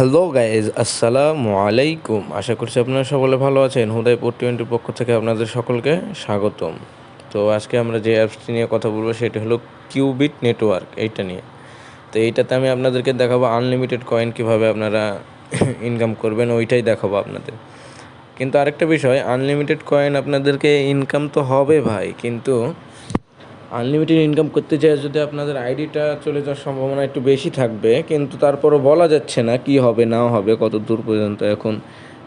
Hello guys, আসসালামু আলাইকুম। আশা করছি আপনারা সকলে ভালো আছেন। হুদাইপুর টোয়েন্টির পক্ষ থেকে আপনাদের সকলকে স্বাগতম। তো আজকে আমরা যে অ্যাপসটি নিয়ে কথা বলব, সেটি হলো কিউবিট নেটওয়ার্ক, এইটা নিয়ে। তো এইটাতে আমি আপনাদেরকে দেখাবো আনলিমিটেড কয়েন কীভাবে আপনারা ইনকাম করবেন, ওইটাই দেখাবো আপনাদের। কিন্তু আরেকটা বিষয়, আনলিমিটেড কয়েন আপনাদেরকে ইনকাম তো হবে ভাই, কিন্তু আনলিমিটেড ইনকাম করতে চাই যদি আপনাদের আইডিটা চলে যাওয়ার সম্ভাবনা একটু বেশি থাকবে, কিন্তু তারপরও বলা যাচ্ছে না কি হবে না হবে, কত দূর পর্যন্ত এখন।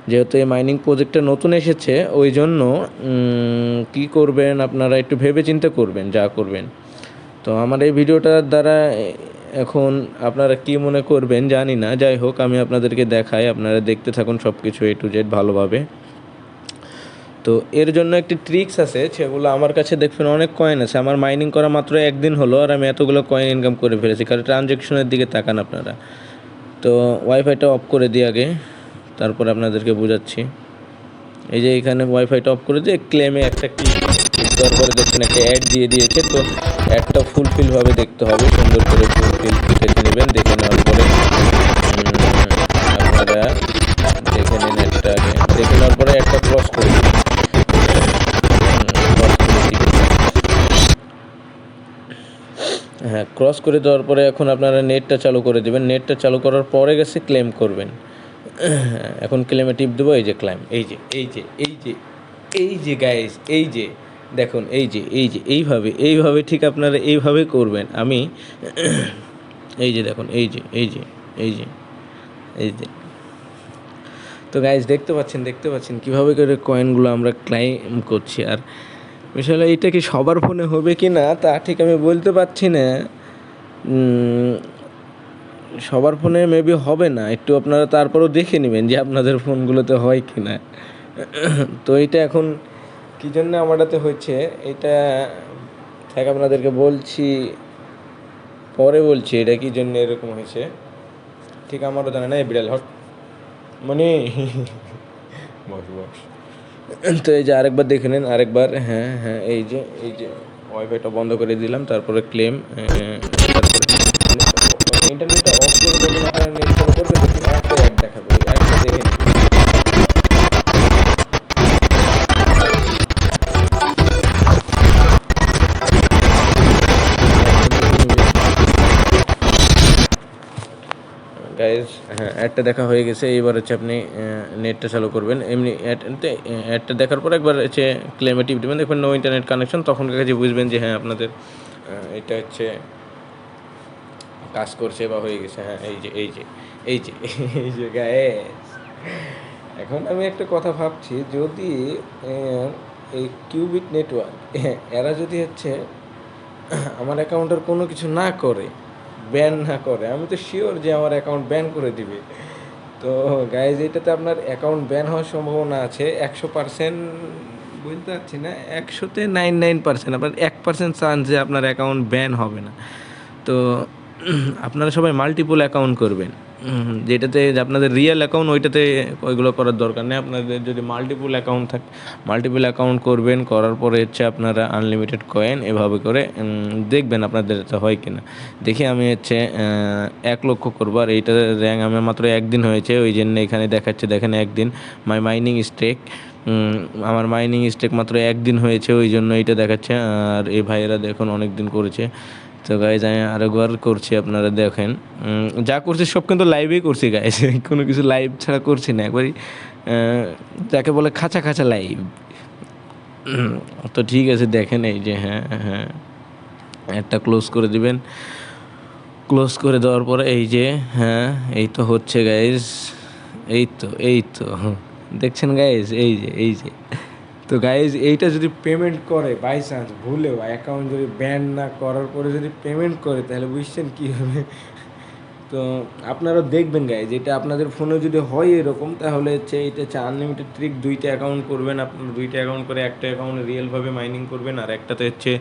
যেহেতু এই মাইনিং প্রজেক্টটা নতুন এসেছে, ওই জন্য কি করবেন আপনারা একটু ভেবে চিন্তে করবেন, যা করবেন। তো আমার এই ভিডিওটার দ্বারা এখন আপনারা কি মনে করবেন জানি না। যাই হোক, আমি আপনাদেরকে দেখাই, আপনারা দেখতে থাকুন সব কিছু এ টু জেড ভালোভাবে। তো এর জন্য একটি ট্রিক্স আছে, সেগুলো আমার কাছে দেখবেন অনেক কয়েন আছে। আমার মাইনিং করা মাত্র একদিন হলো আর আমি এতগুলো কয়েন ইনকাম করে ফেলেছি, কারণ ট্রানজ্যাকশনের দিকে তাকান আপনারা। তো ওয়াইফাইটা অফ করে দিই আগে, তারপর আপনাদেরকে বোঝাচ্ছি। এই যে এখানে ওয়াইফাইটা অফ করে দিয়ে ক্লেমে একটা ক্লিক দেওয়ার পরে দেখছেন একটা অ্যাড দিয়ে দিয়েছে, তো অ্যাডটা ফুলফিলভাবে দেখতে হবে। সুন্দর করে ফুলফিল দেখে নেবেন, দেখে নেওয়ার পরে আপনারা দেখে নিন একটা দেখে নেওয়ার পরে একটা হ্যাঁ ক্রস করে দেওয়ার পরে এখন আপনারা নেটটা চালু করে দেবেন। নেটটা চালু করার পরে গেছে ক্লেম করবেন। হ্যাঁ, এখন ক্লেমে টিপ দেবো এই যে ক্লাইম এই যে এই যে এই যে এই যে গাইস এই যে দেখুন এই যে এই যে এইভাবে এইভাবে ঠিক আপনারা এইভাবে করবেন। আমি এই যে দেখুন এই যে এই যে এই যে এই যে। তো গাইজ দেখতে পাচ্ছেন দেখতে পাচ্ছেন কীভাবে করে কয়েনগুলো আমরা ক্লাইম করছি। আর বিষয়টা এটা কি সবার ফোনে হবে কি না, তা ঠিক আমি বলতে পারছি না। সবার ফোনে মেবি হবে না, একটু আপনারা তারপরেও দেখে নেবেন যে আপনাদের ফোনগুলোতে হয় কি না। তো এটা এখন কী জন্য আমারটাতে হচ্ছে এটা থাক আপনাদেরকে বলছি, পরে বলছি এটা কী জন্য এরকম হয়েছে। ঠিক আমারও জানা না বিড়াল হট। মানে বস বস। তো এই যে আরেকবার দেখে নিন, আরেকবার হ্যাঁ হ্যাঁ এই যে এই যে, ওয়াইফাইটা বন্ধ করে দিলাম, তারপরে ক্লেম গাইজ হ্যাঁ অ্যাডটা দেখা হয়ে গেছে, এইবার হচ্ছে আপনি নেটটা চালু করবেন। এমনি অ্যাডটা দেখার পর একবার হচ্ছে ক্লেমে টিপ দেবেন, দেখবেন নো ইন্টারনেট কানেকশন তখন কাছে বুঝবেন যে হ্যাঁ আপনাদের এটা হচ্ছে কাজ করছে বা হয়ে গেছে হ্যাঁ এই যে এই যে এই যে এই যে গায়েস এখন আমি একটা কথা ভাবছি, যদি এই কিউবিট নেটওয়ার্ক এরা যদি হচ্ছে আমার অ্যাকাউন্টের কোনো কিছু না করে ব্যান না করে। আমি তো শিওর যে আমার অ্যাকাউন্ট ব্যান করে দিবে। তো গাইজ এটাতে আপনার অ্যাকাউন্ট ব্যান হওয়ার সম্ভাবনা আছে। একশো পার্সেন্ট বলতে পারছি না, একশোতে নাইন নাইন পার্সেন্ট আপনার এক পার্সেন্ট চান্স যে আপনার অ্যাকাউন্ট ব্যান হবে না। তো আপনারা সবাই মাল্টিপল অ্যাকাউন্ট করবেন। যেটাতে আপনাদের রিয়েল অ্যাকাউন্ট ওইটাতে ওইগুলো করার দরকার নেই। আপনাদের যদি মাল্টিপল অ্যাকাউন্ট থাকে মাল্টিপল অ্যাকাউন্ট করবেন, করার পরে হচ্ছে আপনারা আনলিমিটেড কয়েন এভাবে করে দেখবেন আপনাদের এটা হয় কিনা। দেখি আমি হচ্ছে এক লক্ষ করব, আর এইটা র্যাঙ্ক আমার মাত্র একদিন হয়েছে, ওই জন্য এখানে দেখাচ্ছে, দেখেন একদিন মাই মাইনিং স্টেক আমার মাইনিং স্টেক মাত্র একদিন হয়েছে, ওই জন্য এইটা দেখাচ্ছে, আর এই ভাইয়েরা দেখুন অনেক দিন করেছে। তো গাইজ আমি আরেকবার করছি, আপনারা দেখেন। যা করছি সব কিন্তু লাইভেই করছি গাইজ কোনো কিছু লাইভ ছাড়া করছি না। একবারই যাকে বলে খাঁচা খাঁচা লাইভ তো ঠিক আছে, দেখেন এই যে হ্যাঁ হ্যাঁ। একটা ক্লোজ করে দিবেন। ক্লোজ করে দেওয়ার পরে এই যে হ্যাঁ এই তো হচ্ছে গাইজ এই তো এই তো। দেখছেন গাইজ এই যে এই যে। তো গাইজ এইটা যদি পেমেন্ট করে বাই চান্স ভুলেও অ্যাকাউন্ট যদি ব্যান না করার পরে যদি পেমেন্ট করে, তাহলে বুঝছেন কী হবে? তো আপনারা দেখবেন গাইজ এটা আপনাদের ফোনে যদি হয় এরকম, তাহলে হচ্ছে এটা হচ্ছে আনলিমিটেড ট্রিক দুইটা অ্যাকাউন্ট করবেন আপনার দুইটা অ্যাকাউন্ট করে একটা অ্যাকাউন্ট রিয়েলভাবে মাইনিং করবেন, আর একটাতে হচ্ছে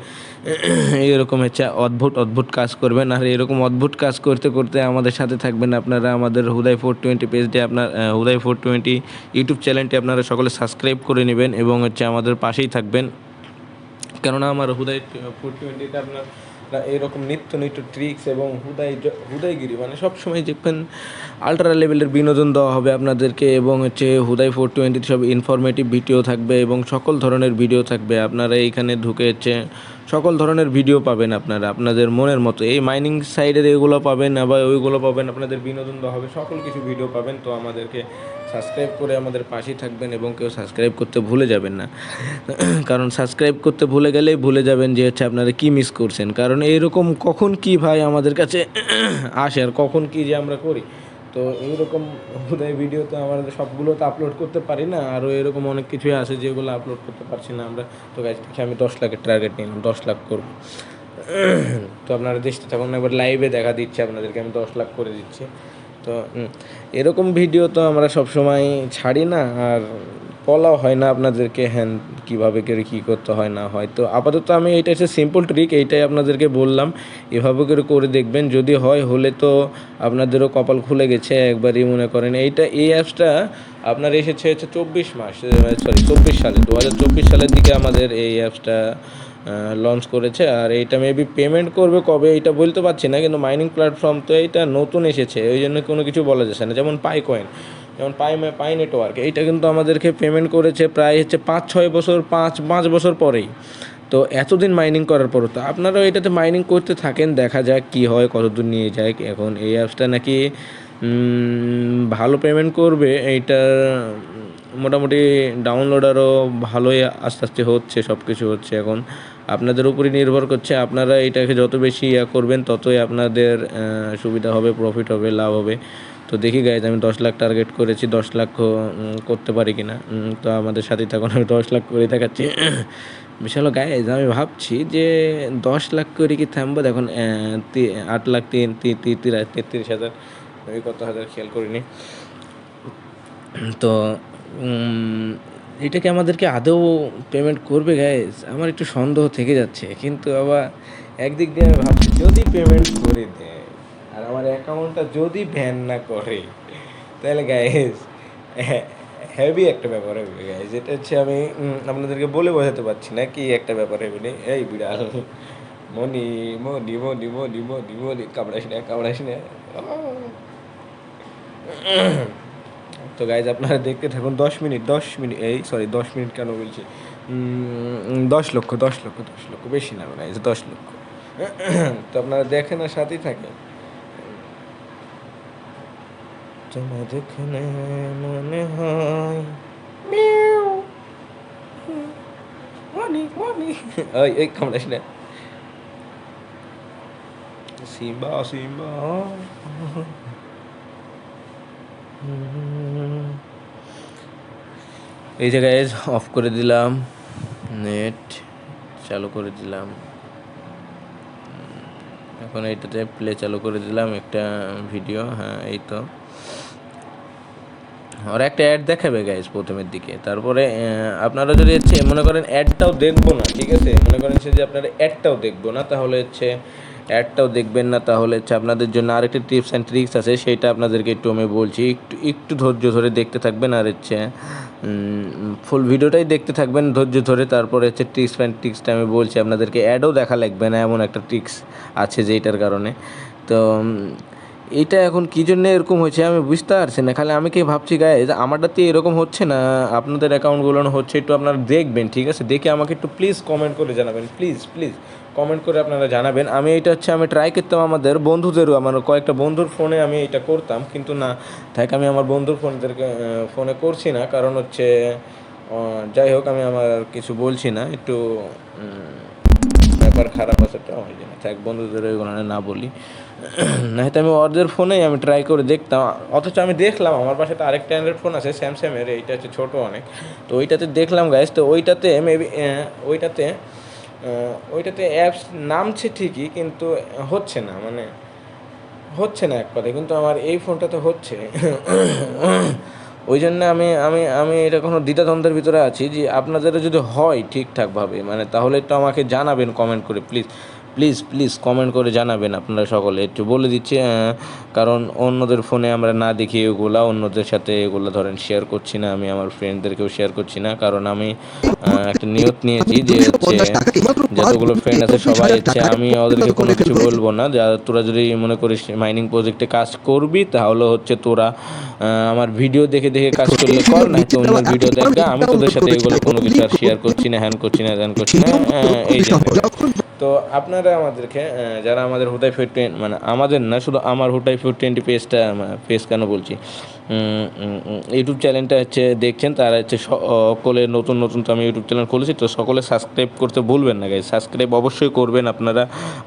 এরকম হচ্ছে অদ্ভুত অদ্ভুত কাজ করবেন। আর এরকম অদ্ভুত কাজ করতে করতে আমাদের সাথে থাকবেন আপনারা আমাদের হুদাই ফোর টোয়েন্টি পেজটি আপনার হুদাই ফোর টোয়েন্টি ইউটিউব চ্যানেলটি আপনারা সকলে সাবস্ক্রাইব করে নেবেন এবং হচ্ছে আমাদের পাশেই থাকবেন। কেননা আমার হুদাই ফোর টোয়েন্টিতে আপনার এরকম নিত্য নিত্য ট্রিক্স এবং হুদাই হুদাইগিরি মানে সবসময় দেখবেন আলট্রা লেভেলের বিনোদন দেওয়া হবে আপনাদেরকে এবং হচ্ছে হুদাই ফোর টোয়েন্টি সব ইনফরমেটিভ ভিডিও থাকবে এবং সকল ধরনের ভিডিও থাকবে। আপনারা এইখানে ঢুকে হচ্ছে সকল ধরনের ভিডিও পাবেন আপনারা, আপনাদের মনের মতো। এই মাইনিং সাইডের এগুলো পাবেন, আবার ওইগুলো পাবেন, আপনাদের বিনোদন দেওয়া হবে, সকল কিছু ভিডিও পাবেন। তো আমাদেরকে সাবস্ক্রাইব করে আমাদের পাশেই থাকবেন এবং কেউ সাবস্ক্রাইব করতে ভুলে যাবেন না। কারণ সাবস্ক্রাইব করতে ভুলে গেলেই ভুলে যাবেন যে হচ্ছে আপনারা কী মিস করছেন। কারণ এইরকম কখন কি ভাই আমাদের কাছে আসে আর কখন কি যে আমরা করি। তো এইরকম হুদায় ভিডিও তো আমরা সবগুলো তো আপলোড করতে পারি না। আরও এরকম অনেক কিছুই আছে যেগুলো আপলোড করতে পারছি না আমরা। তো গাছ দেখি আমি দশ লাখের টার্গেট নিলাম, দশ লাখ করব। তো আপনারা দেখতে থাকুন, একবার লাইভে দেখা দিচ্ছে আপনাদেরকে, আমি দশ লাখ করে দিচ্ছি। তো এরকম ভিডিও তো আমরা সব সময় ছাড়ি না, আর বলাও হয় না আপনাদেরকে হ্যাঁ কীভাবে করে কী করতে হয়, না হয়। তো আপাতত আমি এটা হচ্ছে সিম্পল ট্রিক এইটাই আপনাদেরকে বললাম। এভাবে করে করে দেখবেন, যদি হয়, হলে তো আপনাদেরও কপাল খুলে গেছে, একবারই মনে করেন। এইটা, এই অ্যাপসটা আপনার এসেছে হচ্ছে চব্বিশ মাস সরি চব্বিশ সালে, দু হাজার চব্বিশ সালের দিকে আমাদের এই অ্যাপসটা লঞ্চ করেছে, আর এইটা মেবি পেমেন্ট করবে কবে এটা বলতে পারছি না, কিন্তু মাইনিং প্ল্যাটফর্ম তো এইটা নতুন এসেছে, ওই জন্য কোনো কিছু বলা যাচ্ছে না। যেমন পাই কয়েন যেমন পাই পাই নেটওয়ার্ক এইটা কিন্তু আমাদেরকে পেমেন্ট করেছে প্রায় হচ্ছে পাঁচ, ছয় বছর, পাঁচ পাঁচ বছর পরেই। তো এতদিন মাইনিং করার পরও তো আপনারাও এটাতে মাইনিং করতে থাকেন, দেখা যাক কী হয়, কতদূর নিয়ে যায়, এখন এই অ্যাপসটা নাকি ভালো পেমেন্ট করবে এইটা মোটামুটি ডাউনলোড আরও ভালোই আস্তে আস্তে হচ্ছে সব কিছু হচ্ছে এখন। আপনাদের উপরই নির্ভর করছে। আপনারা এটাকে যত বেশি ইয়া করবেন, ততই আপনাদের সুবিধা হবে প্রফিট হবে, লাভ হবে। তো দেখি গাইজ আমি দশ লাখ টার্গেট করেছি, দশ লাখ করতে পারি কিনা। তো আমাদের সাথে থাকুন, আমি দশ লাখ করে দেখাচ্ছি। বিশাল গাইজ আমি ভাবছি যে দশ লাখ করে কি থামবো? দেখুন আট লাখ তিন- তেত্রিশ হাজার আমি কত হাজার খেয়াল করিনি। তো উম, এটা কি আমাদেরকে আদৌ পেমেন্ট করবে গ্যাস আমার একটু সন্দেহ থেকে যাচ্ছে কিন্তু আবার একদিক দিয়ে আমি ভাবছি যদি পেমেন্ট করে দেয় আর আমার অ্যাকাউন্টটা যদি ভ্যান না করে তাহলে গ্যাস হেভি একটা ব্যাপার হবে গাইজ এটা হচ্ছে আমি আপনাদেরকে বলে বোঝাতে পারছি না কি একটা ব্যাপার হবে নি। এই বিড়াল মনি মনি মনি মনি মনি মনি কামড়াইস না কামড়াইস না। তো গাইজ আপনারা দেখতে থাকুন, দশ মিনিট দশ মিনিট, এই সরি দশ মিনিট কেন বলছি? দশ লক্ষ দশ লক্ষ দশ লক্ষ, বেশি না গাইজ দশ লক্ষ। তো আপনারা দেখেন আর সাথেই থাকেন। তোমার মনে হয়। মনি মনি। না সিম্বা সিম্বা। এই জায়গায় অফ করে দিলাম নেট চালু করে দিলাম। এখন এইটাতে প্লে চালু করে দিলাম একটা ভিডিও হ্যাঁ এই তো। আর একটা অ্যাড দেখাবে গাইজ প্রথমের দিকে। তারপরে আপনারা যদি হচ্ছে, মনে করেন অ্যাডটাও দেখব না, ঠিক আছে? মনে করেন সে যে আপনারা অ্যাডটাও দেখব না, তাহলে হচ্ছে অ্যাডটাও দেখবেন না, তাহলে হচ্ছে আপনাদের জন্য আরেকটা টিপস অ্যান্ড ট্রিক্স আছে, সেটা আপনাদেরকে একটু আমি বলছি। একটু একটু ধৈর্য ধরে দেখতে থাকবেন আর হচ্ছে ফুল ভিডিওটাই দেখতে থাকবেন, ধৈর্য ধরে। তারপরে হচ্ছে ট্রিক্স অ্যান্ড টিক্সটা আমি বলছি, আপনাদেরকে অ্যাডও দেখা লাগবে না, এমন একটা ট্রিক্স আছে যেইটার কারণে। তো এইটা এখন কী জন্য এরকম হয়েছে আমি বুঝতে পারছি না। খালি আমি কি ভাবছি গায়ে যে আমারটাতে এরকম হচ্ছে না, আপনাদের অ্যাকাউন্টগুলো হচ্ছে, একটু আপনারা দেখবেন, ঠিক আছে? দেখে আমাকে একটু প্লিজ কমেন্ট করে জানাবেন প্লিজ প্লিজ কমেন্ট করে আপনারা জানাবেন। আমি এটা হচ্ছে, আমি ট্রাই করতাম আমাদের বন্ধুদেরও, আমার কয়েকটা বন্ধুর ফোনে আমি এটা করতাম, কিন্তু না, থাক আমি আমার বন্ধুর ফোনদেরকে ফোনে করছি না, কারণ হচ্ছে যাই হোক আমি আমার কিছু বলছি না, একটু ব্যাপার খারাপ আছে তো, ওই জন্য। থাক বন্ধুদের ওইগুলো না বলি। না আমি ওদের ফোনেই আমি ট্রাই করে দেখতাম। অথচ আমি দেখলাম, আমার পাশে তো আরেকটা অ্যান্ড্রয়েড ফোন আছে স্যামসাংয়ের এইটা হচ্ছে ছোটো অনেক। তো ওইটাতে দেখলাম গাইস তো ওইটাতে মেবি ওইটাতে ওইটাতে অ্যাপস নামছে ঠিকই, কিন্তু হচ্ছে না মানে হচ্ছে না এক কথায়, কিন্তু আমার এই ফোনটা তো হচ্ছে। ওই জন্য আমি আমি আমি এটা কোনো দ্বিধাদ্বন্দ্বের ভিতরে আছি যে আপনাদেরও যদি হয় ঠিকঠাকভাবে মানে তাহলে একটু আমাকে জানাবেন কমেন্ট করে প্লিজ প্লিজ প্লিজ কমেন্ট করে জানাবেন আপনারা সকলে। একটু বলে দিচ্ছি কারণ অন্যদের ফোনে আমরা না দেখি এগুলা অন্যদের সাথে এগুলো ধরেন শেয়ার করছি না আমি আমার ফ্রেন্ডদেরকেও শেয়ার করছি না কারণ আমি একটা নিয়ত নিয়েছি যে হচ্ছে যতগুলো ফ্রেন্ড আছে সবাই হচ্ছে আমি ওদেরকে কোনো কিছু বলব না যা তোরা যদি মনে করিস মাইনিং প্রজেক্টে কাজ করবি তাহলে হচ্ছে তোরা আমার ভিডিও দেখে দেখে কাজ করলে কর না তো অন্য ভিডিও দেখা আমি তোদের সাথে এগুলো কোনো কিছু আর শেয়ার করছি না হ্যান করছি না ত্যান করছি না আহ, এই তো আপনারা আমাদেরকে যারা আমাদের হুটাই ফিট মানে আমাদের না, শুধু আমার হুটাই ফিট টোয়েন্টি পেজটা পেজ কেন বলছি? ইউটিউব চ্যানেলটা হচ্ছে দেখছেন, তারা হচ্ছে সকলে নতুন নতুন তো আমি ইউটিউব চ্যানেল খুলেছি, তো সকলে সাবস্ক্রাইব করতে বলবেন না গাই সাবস্ক্রাইব অবশ্যই করবেন আপনারা।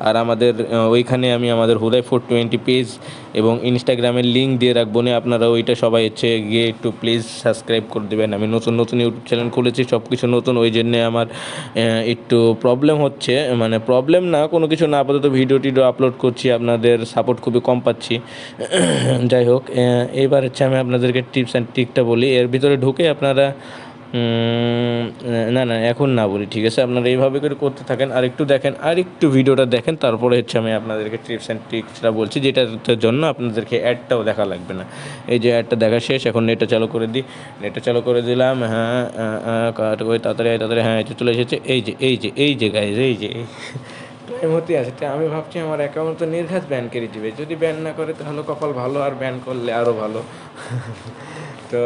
আর আমাদের ওইখানে আমি আমাদের হুদাই ফোর টোয়েন্টি পেজ এবং ইনস্টাগ্রামের লিঙ্ক দিয়ে রাখব না আপনারা ওইটা সবাই হচ্ছে গিয়ে একটু প্লিজ সাবস্ক্রাইব করে দেবেন। আমি নতুন নতুন ইউটিউব চ্যানেল খুলেছি সব কিছু নতুন, ওই জন্যে আমার একটু প্রবলেম হচ্ছে। মানে প্রবলেম না, কোনো কিছু না, আপাতত ভিডিও টিডিও আপলোড করছি, আপনাদের সাপোর্ট খুবই কম পাচ্ছি। যাই হোক এবার হচ্ছে আমি আপনাদেরকে টিপস অ্যান্ড ট্রিকটা বলি। এর ভিতরে ঢুকে আপনারা না না, এখন না বলি, ঠিক আছে? আপনারা এইভাবে করে করতে থাকেন। আর একটু দেখেন, আর একটু ভিডিওটা দেখেন, তারপরে হচ্ছে আমি আপনাদেরকে টিপস অ্যান্ড ট্রিক্সটা বলছি, যেটার জন্য আপনাদেরকে অ্যাডটাও দেখা লাগবে না। এই যে অ্যাডটা দেখা শেষ, এখন নেটটা চালু করে দিই। নেটটা চালু করে দিলাম হ্যাঁ কাট করে তাড়াতাড়ি তাড়াতাড়ি হ্যাঁ এটা চলে এসেছে। এই যে এই যে এই যে গাইজ এই যে টাইম হতে আছে। আমি ভাবছি আমার অ্যাকাউন্ট তো নির্ঘাত ব্যান করে দিবে। যদি ব্যান না করে, তাহলে কপাল ভালো, আর ব্যান করলে আরও ভালো। তো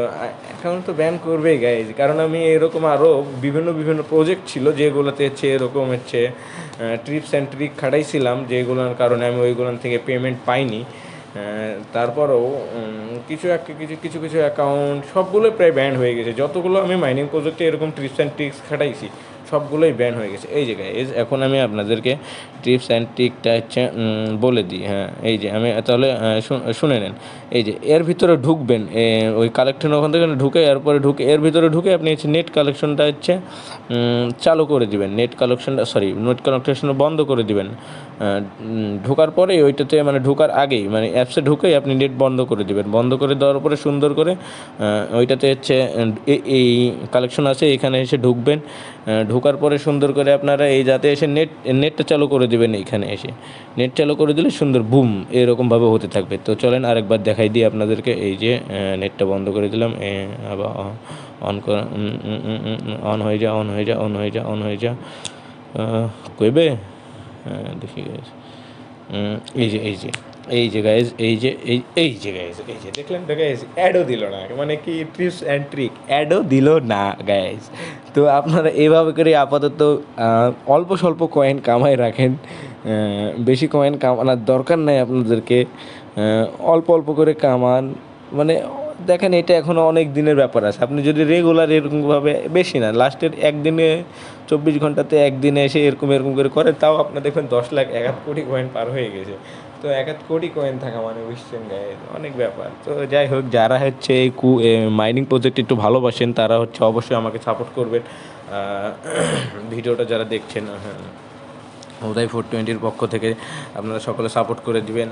এখন তো ব্যান করবেই গাইজ কারণ আমি এরকম আরও বিভিন্ন বিভিন্ন প্রজেক্ট ছিল যেগুলোতে হচ্ছে এরকম হচ্ছে ট্রিপস অ্যান্ড ট্রিক খাটাইছিলাম, যেগুলোর কারণে আমি ওইগুলোর থেকে পেমেন্ট পাইনি। তারপরেও কিছু একটা কিছু কিছু কিছু অ্যাকাউন্ট সবগুলোই প্রায় ব্যান্ড হয়ে গেছে। যতগুলো আমি মাইনিং প্রজেক্টে এরকম ট্রিপস অ্যান্ড ট্রিক্স খাটাইছি সবগুলোই ব্যান হয়ে গেছে। এই জায়গায় এই এখন আমি আপনাদেরকে টিপস অ্যান্ড ট্রিকটা হচ্ছে বলে দিই হ্যাঁ এই যে আমি, তাহলে শুনে নেন। এই যে, এর ভিতরে ঢুকবেন ওই কালেকশন ওখান থেকে ঢুকে, এরপরে ঢুকে, এর ভিতরে ঢুকে আপনি হচ্ছে নেট কালেকশনটা হচ্ছে চালু করে দিবেন। নেট কালেকশনটা সরি নেট কালেকশন বন্ধ করে দিবেন। ঢোকার পরে ওইটাতে মানে ঢোকার আগেই মানে অ্যাপসে ঢুকেই আপনি নেট বন্ধ করে দিবেন। বন্ধ করে দেওয়ার পরে সুন্দর করে ওইটাতে হচ্ছে এই কালেকশন আছে, এখানে এসে ঢুকবেন। ঢোকার পরে সুন্দর করে আপনারা এই যাতে এসে নেট নেটটা চালু করে দেবেন এইখানে এসে। নেট চালু করে দিলে সুন্দর বুম এরকমভাবে হতে থাকবে। তো চলেন আরেকবার দেখাই দিই আপনাদেরকে। এই যে নেটটা বন্ধ করে দিলাম। আবার অন কর অন হয়ে যা, অন হয়ে যা, অন হয়ে যা, অন হয়ে যা। কইবে? দেখি। এই যে এই যে। এই যে গাইজ এই যে, এই এই যে গাইজ এই যে, দেখলেন তো গাইজ অ্যাডও দিল না মানে কি ট্রিপস অ্যান্ড ট্রিক অ্যাডও দিল না গাইজ তো আপনারা এইভাবে করে আপাতত অল্প স্বল্প কয়েন কামাই রাখেন। বেশি কয়েন কামানোর দরকার নাই আপনাদেরকে। অল্প অল্প করে কামান। মানে দেখেন এটা এখনও অনেক দিনের ব্যাপার আছে। আপনি যদি রেগুলার এরকমভাবে বেশি না লাস্টের একদিনে চব্বিশ ঘন্টাতে একদিনে এসে এরকম এরকম করে করে, তাও আপনার দেখবেন দশ লাখ, এক কোটি কয়েন পার হয়ে গেছে। তো এক এক কোটি কয়েন থাকা মানে বুঝছেন গায়ে অনেক ব্যাপার। তো যাই হোক, যারা হচ্ছে এই কু মাইনিং প্রজেক্ট একটু ভালোবাসেন, তারা হচ্ছে অবশ্যই আমাকে সাপোর্ট করবেন। ভিডিওটা যারা দেখছেন হ্যাঁ। উদয় ফোর টোয়েন্টির পক্ষ থেকে আপনারা সকলে সাপোর্ট করে দিবেন।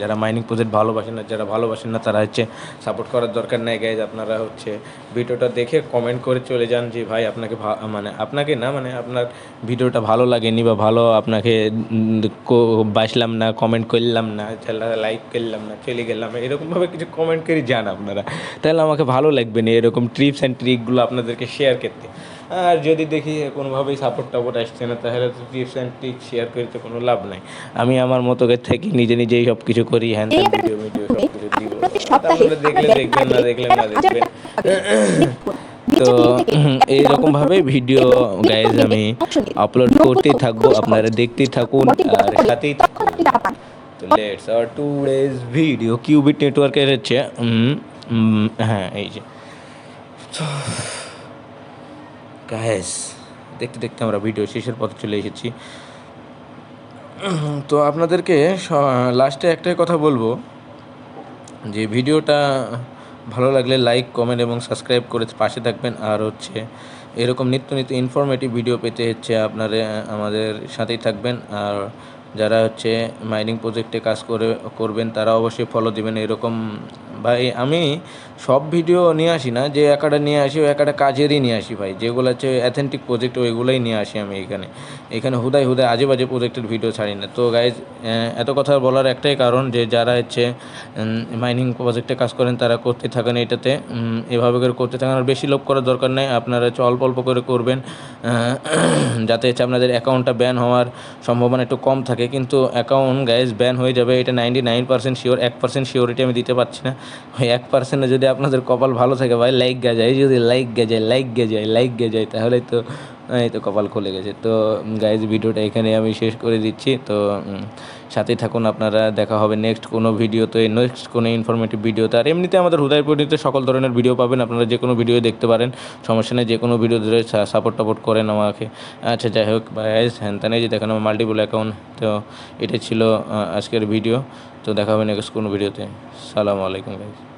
যারা মাইনিং প্রজেক্ট ভালোবাসেন না, যারা ভালোবাসেন না, তারা হচ্ছে সাপোর্ট করার দরকার নেই গাইজ আপনারা হচ্ছে ভিডিওটা দেখে কমেন্ট করে চলে যান যে ভাই আপনাকে মানে আপনাকে না মানে আপনার ভিডিওটা ভালো লাগেনি বা ভালো আপনাকে বাসলাম না কমেন্ট করলাম না লাইক করলাম না, চলে গেলাম, এরকমভাবে কিছু কমেন্ট করে যান আপনারা। তাহলে আমাকে ভালো লাগবে না এরকম ট্রিপস অ্যান্ড ট্রিকগুলো আপনাদেরকে শেয়ার করতে। আর যদি দেখি কোনোভাবেই সাপোর্ট টাপোর্ট আসছে না, তাহলে তো টিপস অ্যান্ড ট্রিক শেয়ার করতে কোনো লাভ নাই। আমি আমার মতো করে থাকি নিজে নিজেই সব কিছু করি হ্যান ভিডিও ভিডিও সব কিছু দিব। তাহলে দেখলে দেখবেন না দেখলে না দেখবেন। তো এইরকম ভাবে ভিডিও গাইজ আমি আপলোড করতেই থাকব আপনারা দেখতেই থাকুন আর সাথেই থাকুন তো লেটস আর টু ডেজ ভিডিও কিউবিট নেটওয়ার্কের হচ্ছে হ্যাঁ এই যে। গাইস দেখতে দেখতে আমরা ভিডিও শেষের পথে চলে এসেছি। তো আপনাদেরকে লাস্টে একটাই কথা বলব, যে ভিডিওটা ভালো লাগলে লাইক কমেন্ট এবং সাবস্ক্রাইব করে পাশে থাকবেন। আর হচ্ছে এরকম নিত্য নিত্য ইনফরমেটিভ ভিডিও পেতে হচ্ছে আপনারা আমাদের সাথেই থাকবেন। আর যারা হচ্ছে মাইনিং প্রজেক্টে কাজ করে, করবেন, তারা অবশ্যই ফলো দিবেন। এরকম ভাই আমি সব ভিডিও নিয়ে আসি না, যে একাটা নিয়ে আসি ওই একাটা কাজেরই নিয়ে আসি ভাই। যেগুলো হচ্ছে অ্যাথেন্টিক প্রজেক্ট ওইগুলোই নিয়ে আসি আমি এখানে। এখানে হুদায় হুদায় আজে বাজে প্রজেক্টের ভিডিও ছাড়ি না। তো গাইজ এত কথা বলার একটাই কারণ যে যারা হচ্ছে মাইনিং প্রজেক্টে কাজ করেন, তারা করতে থাকেন এটাতে। এভাবে করে করতে থাকেন। আর বেশি লোক করার দরকার নেই। আপনারা হচ্ছে অল্প অল্প করে করবেন যাতে হচ্ছে আপনাদের অ্যাকাউন্টটা ব্যান হওয়ার সম্ভাবনা একটু কম থাকে। কিন্তু অ্যাকাউন্ট গাইজ ব্যান হয়ে যাবে। এটা নাইনটি নাইন পার্সেন্ট শিওর এক পার্সেন্ট শিওরিটি আমি দিতে পারছি না। ওই এক পার্সেন্টে যদি আপনাদের কপাল ভালো থাকে ভাই লাইক গে যায়, যদি লাইক গে যায় লাইক গে যায় লাইক গে যায় তাহলে তো, এই তো কপাল খুলে গেছে। তো গাইজ ভিডিওটা এখানে আমি শেষ করে দিচ্ছি। তো সাথেই থাকুন আপনারা, দেখা হবে নেক্সট কোনো ভিডিওতে নেক্সট কোনো ইনফরমেটিভ ভিডিওতে। আর এমনিতে আমাদের হুদায় পরিণীতে সকল ধরনের ভিডিও পাবেন, আপনারা যে কোনো ভিডিও দেখতে পারেন। সমস্যা নেই, যে কোনো ভিডিও ধরে সাপোর্ট টাপোর্ট করেন আমাকে। আচ্ছা যাই হোক গাইজ হ্যান তানে যে দেখেন আমার মাল্টিপল অ্যাকাউন্ট তো এটা ছিল আজকের ভিডিও তো দেখা হবে নেক্সট কোনো ভিডিওতে সালাম আলাইকুম গাইজ